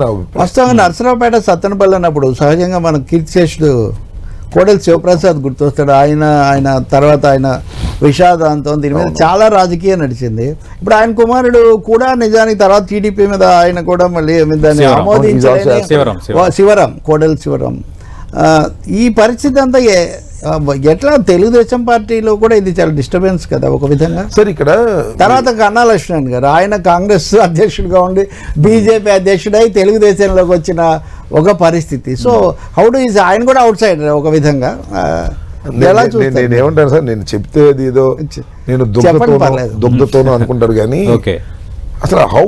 వాస్తవంగా నర్సరావుపేట సత్తెనపల్లి అన్నప్పుడు సహజంగా మన కీర్తిశేషుడు కోడెల శివప్రసాద్ గుర్తొస్తాడు. ఆయన ఆయన తర్వాత ఆయన విషాదాంతం దీని మీద చాలా రాజకీయం నడిచింది. ఇప్పుడు ఆయన కుమారుడు కూడా నిజానికి తర్వాత టీడీపీ మీద ఆయన కూడా మళ్ళీ దాన్ని. ఆమోదించలేని శివరాం, కోడెల శివరాం. ఈ పరిస్థితి అంతా ఎట్లా తెలుగుదేశం పార్టీలో కూడా ఇది చాలా డిస్టర్బెన్స్ కదా ఒక విధంగా? సార్ ఇక్కడ తర్వాత కన్నా లక్ష్మణ్ గారు ఆయన కాంగ్రెస్ అధ్యక్షుడిగా ఉండి బీజేపీ అధ్యక్షుడై తెలుగుదేశంలోకి వచ్చిన ఒక పరిస్థితి. సో హౌ డు ఈజ్ ఆయన కూడా అవుట్ సైడ్ ఒక విధంగా. నేను- ఏమంటాను సార్ నేను చెప్తే అది ఏదో నేను దుగ్ధతోనో అనుకుంటారు కానీ ఓకే. అసలు హౌ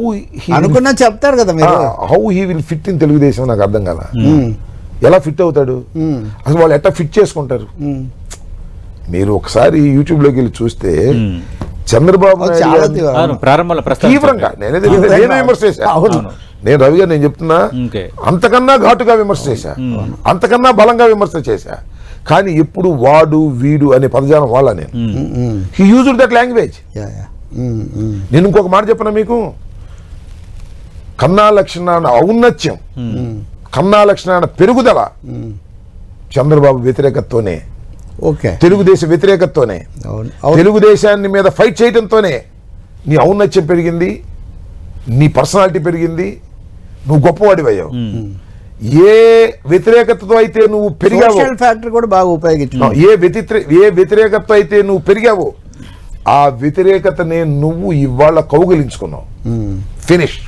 అనుకున్నా చెప్తారు కదా మీరు. How he will fit in Telugudesam నాకు అర్థం కదా ఎలా ఫిట్ అవుతాడు? అసలు వాళ్ళు ఎట్లా ఫిట్ చేసుకుంటారు. మీరు ఒకసారి యూట్యూబ్లోకి వెళ్ళి చూస్తే. చంద్రబాబు తీవ్రంగా నేను విమర్శ చేశా. అవును. నేను రవి గారు నేను చెప్తున్నా. అంతకన్నా ఘాటుగా విమర్శ చేశా. అంతకన్నా బలంగా విమర్శ చేశా. కానీ ఎప్పుడు వాడు వీడు అనే పదజాలం వాళ్ళ నేను. హీ యూజ్ దట్ లాంగ్వేజ్ నేను ఇంకొక మాట చెప్పనా మీకు? కన్నా లక్షణాల ఔన్నత్యం. కన్నా లక్షణాల పెరుగుదల. చంద్రబాబు వ్యతిరేకతతోనే ఓకే. తెలుగుదేశం వ్యతిరేకతతోనే తెలుగుదేశాన్ని మీద ఫైట్ చేయడంతోనే నీ ఔన్నత్యం పెరిగింది నీ పర్సనాలిటీ పెరిగింది నువ్వు గొప్పవాడివయ్యావు. ఏ వ్యతిరేకతతో అయితే నువ్వు పెరిగావో ఫ్యాక్టర్ కూడా బాగా ఉపయోగించు ఏ వ్యతిరే ఏ వ్యతిరేకతతో అయితే నువ్వు పెరిగావో ఆ వ్యతిరేకతనే నువ్వు ఇవాళ కౌగిలించుకున్నావు. ఫినిష్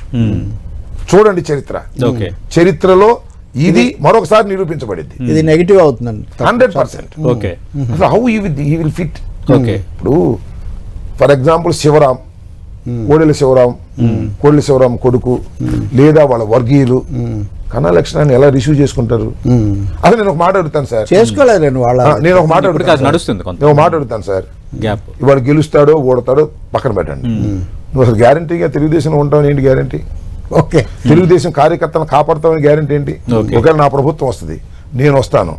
చూడండి చరిత్ర. ఓకే. చరిత్రలో ఇది మరొకసారి నిరూపించబడింది. ఇది నెగిటివ్ అవుతుందండి. Hundred percent. ఓకే. అసలు how he will fit okay. ఇప్పుడు ఫర్ ఎగ్జాంపుల్ శివరాం కోడెల శివరాం కోడెల శివరాం కొడుకు లేదా వాళ్ళ వర్గీయులు కన్నా లక్షణాన్ని ఎలా రిసీవ్ చేసుకుంటారు. అసలు నేను ఒక మాట అడుగుతాను సార్. ఆ, నేను ఒక మాట. నడుస్తుంది నేను ఒక మాట అడుగుతాను సార్. గ్యాప్. ఇవాళ గెలుస్తాడో ఓడతాడో పక్కన పెట్టండి. నువ్వు అసలు గ్యారంటీగా తెలుగుదేశంలో ఉంటావు ఏంటి గ్యారంటీ ఓకే. తెలుగుదేశం కార్యకర్తలను కాపాడతామని గ్యారంటీ ఏంటి. ఒకవేళ నా ప్రభుత్వం వస్తుంది నేను వస్తాను.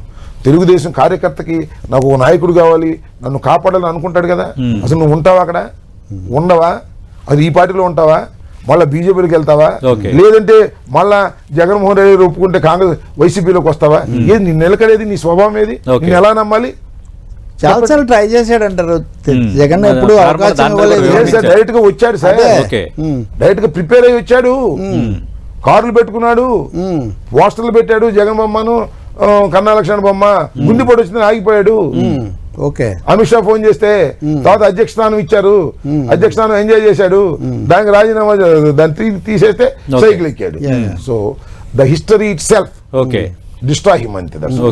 తెలుగుదేశం కార్యకర్తకి నాకు ఓ నాయకుడు కావాలి నన్ను కాపాడాలని అనుకుంటాడు కదా? అసలు నువ్వు ఉంటావా అక్కడ? ఉండవా? అది ఈ పార్టీలో ఉంటావా? మళ్ళా బీజేపీలోకి వెళ్తావా. లేదంటే మళ్ళా జగన్మోహన్ రెడ్డి ఒప్పుకుంటే కాంగ్రెస్ వైసీపీలోకి వస్తావా? ఏది నీ నిలకడేది నీ స్వభావం ఏది. నేను ఎలా నమ్మాలి? చాలా సార్లు ట్రై చేశాడు అంటారు. జగన్ ఎప్పుడు అవకాశం డైరెక్ట్గా వచ్చాడు సార్. డైరెక్ట్గా ప్రిపేర్ అయ్యి వచ్చాడు. కార్లు పెట్టుకున్నాడు. పోస్టర్లు పెట్టాడు. జగన్ బొమ్మను కన్నా లక్ష్మణ బొమ్మ గుండెపోటు వచ్చిందని ఆగిపోయాడు. ఓకే. అమిత్ షా ఫోన్ చేస్తే తర్వాత అధ్యక్ష స్థానం ఇచ్చారు. అధ్యక్ష స్థానం ఎంజాయ్ చేశాడు. దానికి రాజీనామా దాన్ని తీసేస్తే. సైకిల్ ఎక్కాడు. So the history itself okay destroy him అంతే.